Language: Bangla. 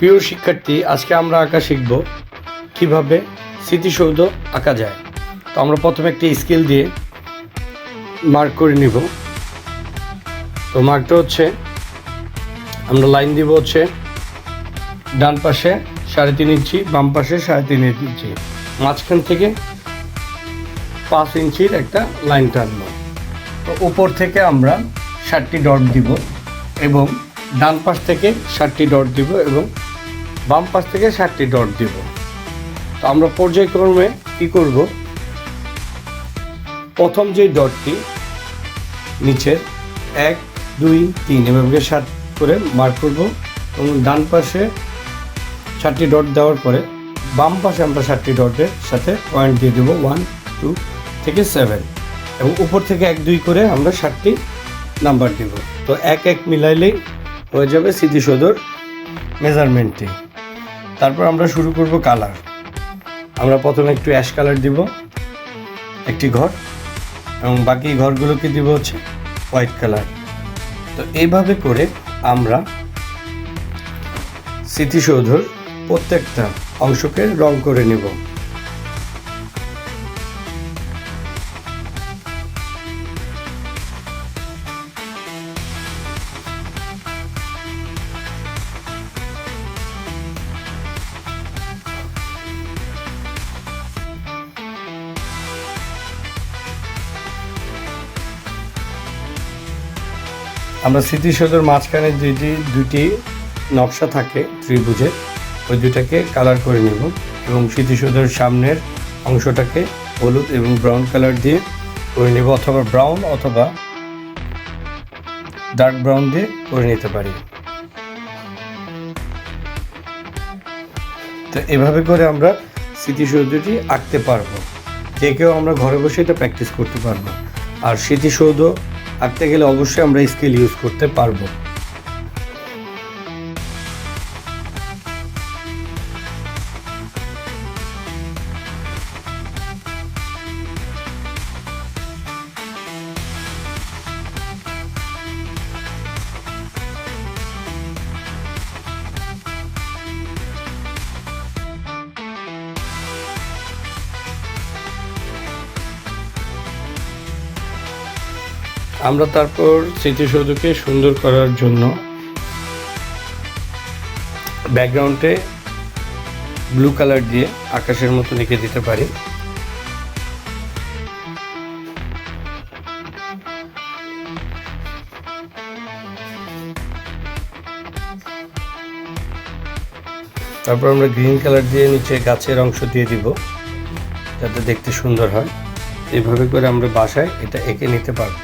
প্রিয় শিক্ষার্থী, আজকে আমরা আঁকা শিখব কীভাবে স্মৃতিসৌধ আঁকা যায়। তো আমরা প্রথমে একটি স্কেল দিয়ে মার্ক করে নিব। তো মার্কটা হচ্ছে, আমরা লাইন দিব হচ্ছে ডান পাশে সাড়ে তিন ইঞ্চি, বাম পাশে সাড়ে তিন ইঞ্চি। মাঝখান থেকে পাঁচ ইঞ্চির একটা লাইন টানবো। তো উপর থেকে আমরা ষাটটি ডট দিব এবং ডান পাশ থেকে ষাটটি ডট দিব এবং বাম পাশ থেকে ষাটটি ডট দিব। তো আমরা পর্যায়ক্রমে কি করব? প্রথম যে ডটটি, নিচের, এক, দুই, তিন, এভাবে ষাট করে মার্ক করব এবং ডান পাশে ষাটটি ডট দেওয়ার পরে বাম পাশে আমরা ষাটটি ডটের সাথে পয়েন্ট দিয়ে দেবো ওয়ান টু থেকে সেভেন এবং উপর থেকে এক, দুই করে আমরা ষাটটি নাম্বার দিব। তো এক এক মিলাইলেই হয়ে যাবে স্মৃতিসৌধর মেজারমেন্টটি তারপর আমরা শুরু করব কালার। আমরা প্রথমে একটু অ্যাশ কালার দিব, একটি ঘর, এবং বাকি ঘরগুলোকে দিব হচ্ছে হোয়াইট কালার। তো এইভাবে করে আমরা স্মৃতিসৌধর প্রত্যেকটা অংশকে রং করে নেব। আমরা স্মৃতিসৌধের মাঝখানে দুইটি দুইটি নকশা থাকে ত্রিভুজের। ওই দুটাকে কালার করে নেব এবং স্মৃতিসৌধের সামনের অংশটাকে হলুদ এবং ব্রাউন কালার দিয়ে করে নেব অথবা ব্রাউন অথবা ডার্ক ব্রাউন দিয়ে করে নিতে পারি। তো এভাবে করে আমরা স্মৃতিসৌধটি আঁকতে পারব। যে কেউ আমরা ঘরে বসে এটা প্র্যাকটিস করতে পারব। আর স্মৃতিসৌধ আঁকতে গেলে অবশ্যই আমরা স্কেল ইউজ করতে পারব। আমরা তারপর স্মৃতিসৌধকে সুন্দর করার জন্য ব্যাকগ্রাউন্ডে ব্লু কালার দিয়ে আকাশের মতো লিখে দিতে পারি। তারপর আমরা গ্রিন কালার দিয়ে নিচে গাছের অংশ দিয়ে দিব, যাতে দেখতে সুন্দর হয়। এইভাবে করে আমরা বাসায় এটা এঁকে নিতে পারব।